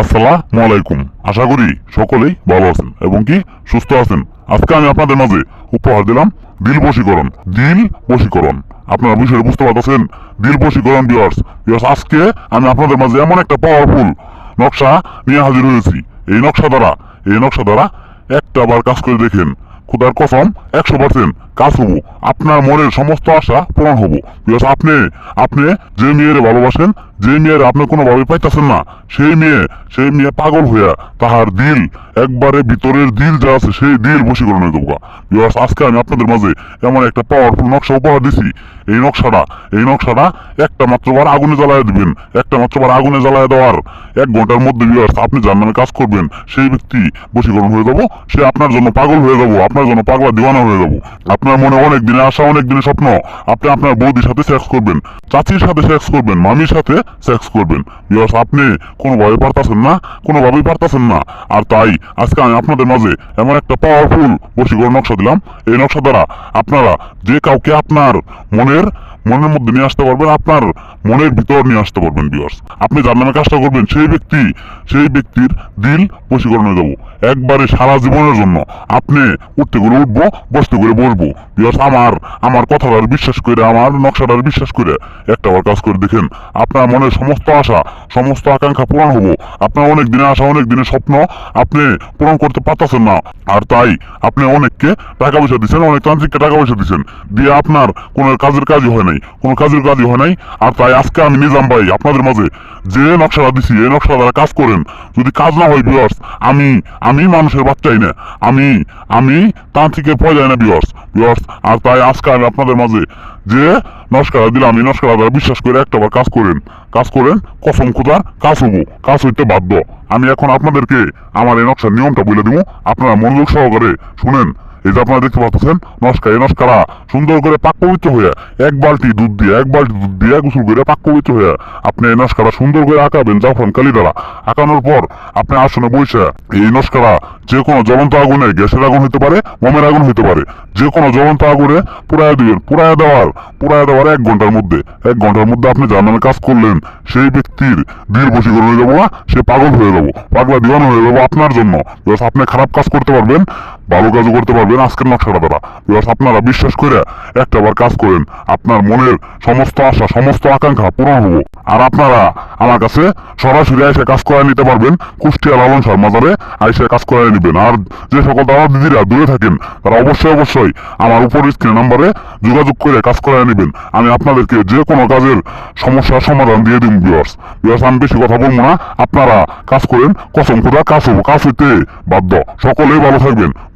আসসালামু আলাইকুম। আশা করি সকলেই ভালো আছেন এবং কি সুস্থ আছেন। আজকে আমি আপনাদের মাঝে উপহার দিলাম দিল বশীকরণ দিল বশীকরণ। আপনারা বিষয়টা বুঝতে পারতেছেন? দিল বশীকরণ বিয়ার্স বিয়ার্স আজকে আমি আপনাদের মাঝে এমন একটা পাওয়ারফুল নকশা নিয়ে হাজির হয়েছি। এই নকশা দ্বারা, এই নকশা দ্বারা একটা বার কাজ করে দেখেন। খুদার কসম, একশো পার্সেন্ট কাজ হব। আপনার মনের সমস্ত আশা পূরণ হব। বিকজ আপনি আপনি যে মেয়ের ভালোবাসেন যে মেয়ের আপনি কোনোভাবে পাইতেছেন না, সেই মেয়ে সেই মেয়ে পাগল হইয়া তাহার দিল, একবারে ভিতরের দিল যা আছে সেই দিল বশীকরণ হয়ে দেবো বিকজ আজকে আমি আপনাদের মাঝে এমন একটা পাওয়ারফুল নকশা উপহার দিছি। এই নকশাটা এই নকশাটা একটা মাত্র বার আগুনে জ্বালায় দিবেন, একটা মাত্র বার আগুনে জ্বালায় দেওয়ার। এক ঘণ্টার মধ্যে ভিউয়ার্স আপনি যার নামে কাজ করবেন, সেই ব্যক্তি বশীকরণ হয়ে যাব, সে আপনার জন্য পাগল হয়ে যাব, আপনার জন্য পাগলা দিওয়ানা হয়ে যাব। আপনার মনে অনেক দিনে আশা অনেক দিনের স্বপ্ন, আপনি আপনার বৌদির সাথে সেক্স করবেন, চাচির সাথে সেক্স করবেন, মামির সাথে সেক্স করবেন। ভিউয়ার্স আপনি কোনোভাবে পারতাছেন না কোনোভাবেই পারতাছেন না। আর তাই, আজকে আমি আপনাদের মাঝে এমন একটা পাওয়ারফুল বশীকরণ নকশা দিলাম। এই নকশা দ্বারা আপনারা যে কাউকে আপনার মনের মনের মধ্যে নিয়ে আসতে পারবেন, আপনার মনের ভিতর নিয়ে আসতে পারবেন বিয়ার্স আপনি যার নামে কাজটা করবেন, সেই ব্যক্তি, সেই ব্যক্তির দিল বশীকরণ যাব। একবারে সারা জীবনের জন্য আপনি উঠতে করে উঠবো, বসতে করে বসবো। বিয়ার্স আমার আমার কথাটার বিশ্বাস করে, আমার নকশাটার বিশ্বাস করে একটা কাজ করে দেখেন, আপনার মনের সমস্ত আশা, সমস্ত আকাঙ্ক্ষা পূরণ হব। আপনার অনেক দিনের আশা, অনেক দিনের স্বপ্ন আপনি পূরণ করতে পারতেছেন না। আর তাই আপনি অনেককে টাকা পয়সা দিচ্ছেন, অনেক তান্ত্রিককে টাকা পয়সা দিচ্ছেন। দিয়ে আপনার কোনো কাজের কাজই হয় নাই, কোনো কাজের কাজই হয় নাই। আর তাই আজকে আমি নিজাম ভাই আপনাদের মাঝে যে নকশাটা দিছি, এই নকশা দ্বারা কাজ করেন। যদি কাজ না হয় বিয়ার্স আমি আমি মানুষের বাচ্চাই না। আমি আমি তান্ত্রিকের পর্যায়ে না বিয়ার্স বিয়ার্স আর তাই আজকে আমি আপনাদের মাঝে যে নস্কারা দিলাম এই নস্কারা দ্বারা বিশ্বাস করে একটাবার কাজ করেন। কাজ করেন, কসম খুদার, কাজ হব, কাজ হইতে বাধ্য। আমি এখন আপনাদেরকে আমার এই নকশার নিয়মটা বলে দিব। আপনারা মনোযোগ সহকারে শুনেন। যে আপনারা দেখতে পাচ্ছেন নস্কা এই নস্কারা সুন্দর করে পাক পবিত্র হয়ে, এক বালতি দুধ দিয়ে, এক বালতি দুধ দিয়ে গোসল করে পাক পবিত্র হয়ে আপনি এই নস্কারা সুন্দর করে আঁকাবেন জাফরান কালি দ্বারা আঁকানোর পর আপনি আসনে বসে এই নস্কারা যে কোনো জ্বলন্ত আগুনে, গ্যাসের আগুন হতে পারে, মোমের আগুন হতে পারে, যে কোনো জ্বলন্ত আগুনে পুরায় দিবেন পুরায় দেওয়ার পুরায় দেওয়ার এক ঘণ্টার মধ্যে। এক ঘণ্টার মধ্যে আপনি যার নামে কাজ করলেন, সেই ব্যক্তির দিল বশীকরণ হয়ে যাব না, সে পাগল হয়ে যাব। পাগলা দিওয়ানো হয়ে যাব আপনার জন্য। আপনি খারাপ কাজ করতে পারবেন ভালো কাজও করতে পারবেন, আজকের নকশাটা দ্বারা Because আপনারা বিশ্বাস করে একটাবার কাজ করেন, আপনার মনের সমস্ত আশা, সমস্ত আকাঙ্ক্ষা পূরণ হব। আর আপনারা আমার কাছে সরাসরি এসে কাজ করে নিতে পারবেন, কুষ্টিয়া লালন সার মাজারে এসে কাজ করে নেবেন। আর যে সকল দাদা দিদিরা দূরে থাকেন, তারা অবশ্যই অবশ্যই আমার উপর স্ক্রিন নাম্বারে যোগাযোগ করে কাজ করে নেবেন। আমি আপনাদেরকে যে কোনো কাজের সমস্যার সমাধান দিয়ে দিন বিয়ার্স বিয়ার্স আমি বেশি কথা বলব না। আপনারা কাজ করেন, কসম খুদা কাজ হব কাজ হইতে বাধ্য। সকলেই ভালো থাকবেন।